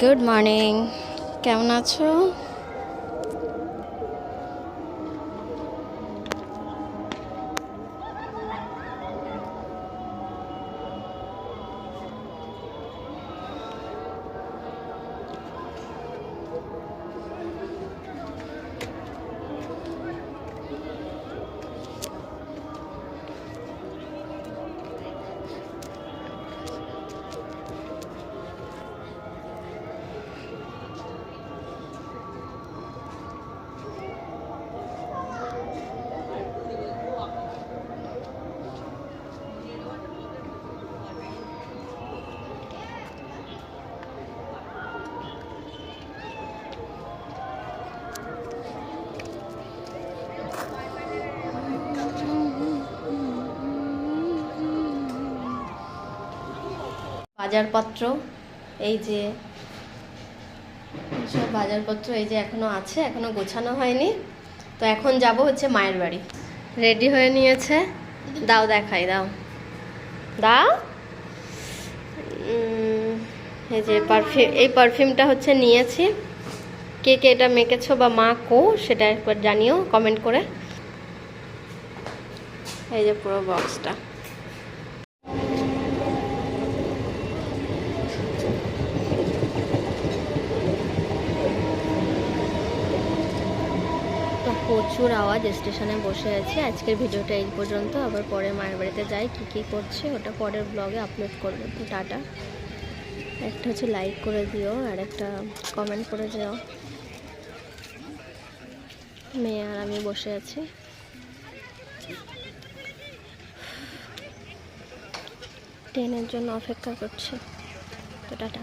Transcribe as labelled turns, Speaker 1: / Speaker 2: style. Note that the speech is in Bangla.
Speaker 1: গুড মর্নিং কেমন আছো? বাজারপত্র, এই যে সব বাজারপত্র এই যে এখনও আছে, এখনও গোছানো হয়নি। তো এখন যাব হচ্ছে মায়ের বাড়ি। রেডি হয়ে নিয়েছে। দাও দেখাই, দাও। দাও। এই যে পারফিউম এই পারফিউমটা হচ্ছে নিয়েছি। কে কে এটা মেখেছো বা মা কো, সেটা একবার জানিও কমেন্ট করে। এই যে পুরো বক্সটা প্রচুর আওয়াজ স্টেশনে বসে আছি। আজকের ভিডিওটা এই পর্যন্ত। আবার পরে মায়ের বাড়িতে যাই, কী কী করছে, ওটা পরের ব্লগে আপলোড করব। টাটা। একটা হচ্ছে লাইক করে দিও, আর একটা কমেন্ট করে দিও মেয়ে আর আমি বসে আছি। ট্রেনের জন্য অপেক্ষা করছি। তো টাটা।